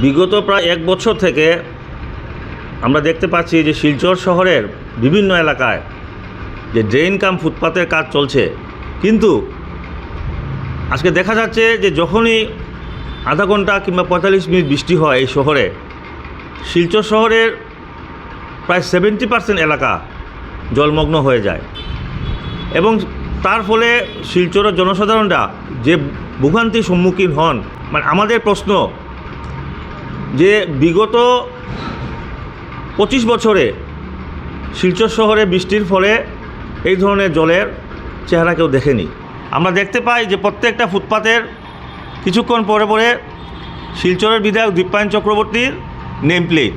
বিগত প্রায় এক বছর থেকে আমরা দেখতে পাচ্ছি যে শিলচর শহরের বিভিন্ন এলাকায় যে ড্রেন কাম ফুটপাতের কাজ চলছে কিন্তু আজকে দেখা যাচ্ছে যে যখনই আধা ঘণ্টা কিংবা পঁয়তাল্লিশ মিনিট বৃষ্টি হয় এই শহরে, শিলচর শহরের প্রায় সেভেন্টি পার্সেন্ট এলাকা জলমগ্ন হয়ে যায়। এবং তার ফলে শিলচরের জনসাধারণরা যে ভোগান্তির সম্মুখীন হন মানে আমাদের প্রশ্ন যে বিগত পঁচিশ বছরে শিলচর শহরে বৃষ্টির ফলে এই ধরনের জলের চেহারা কেউ দেখেনি। আমরা দেখতে পাই যে প্রত্যেকটা ফুটপাতের কিছুক্ষণ পরে পরে শিলচরের বিধায়ক দীপায়ন চক্রবর্তীর নেম প্লেট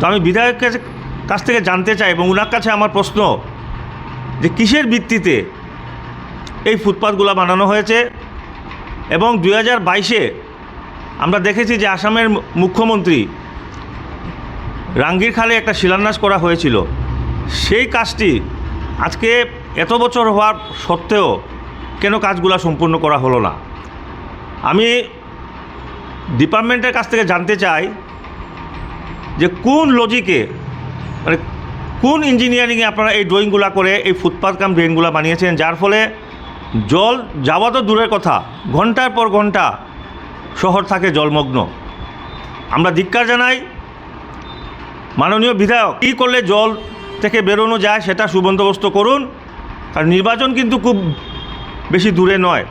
তো আমি বিধায়কের কাছে- থেকে জানতে চাই এবং ওনার কাছে আমার প্রশ্ন যে কিসের ভিত্তিতে এই ফুটপাথগুলো বানানো হয়েছে? এবং দুই হাজার বাইশে আমরা দেখেছি যে আসামের মুখ্যমন্ত্রী রাঙ্গির খালে একটা শিলান্যাস করা হয়েছিল। সেই কাজটি আজকে এত বছর হওয়ার সত্ত্বেও কেন কাজগুলো সম্পূর্ণ করা হলো না? আমি ডিপার্টমেন্টের কাছ থেকে জানতে চাই যে কোন লজিকে মানে কোন ইঞ্জিনিয়ারিংয়ে আপনারা এই ড্রয়িংগুলো করে, এই ফুটপাথ কাম ড্রয়িংগুলো বানিয়েছেন, যার ফলে জল যাওয়া তো দূরের কথা, ঘণ্টার পর ঘণ্টা শহর থাকে জলমগ্ন। আমরা ধিক্কার জানাই, মাননীয় বিধায়ক, কী করলে জল থেকে বেরোনো যায় সেটা সুবন্দোবস্ত করুন। কারণ নির্বাচন কিন্তু খুব বেশি দূরে নয়।